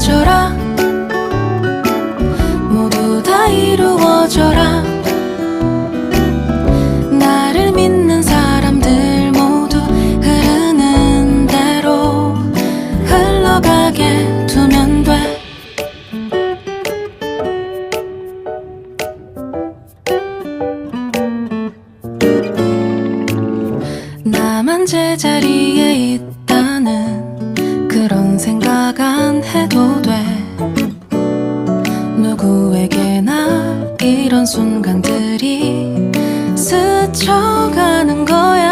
해져라. 모두 다 이루어져라. 나를 믿는 사람들 모두 흐르는 대로 흘러가게 두면 돼. 나만 제자리에 있다는 그런 생각 안 해도 순간들이 스쳐가는 거야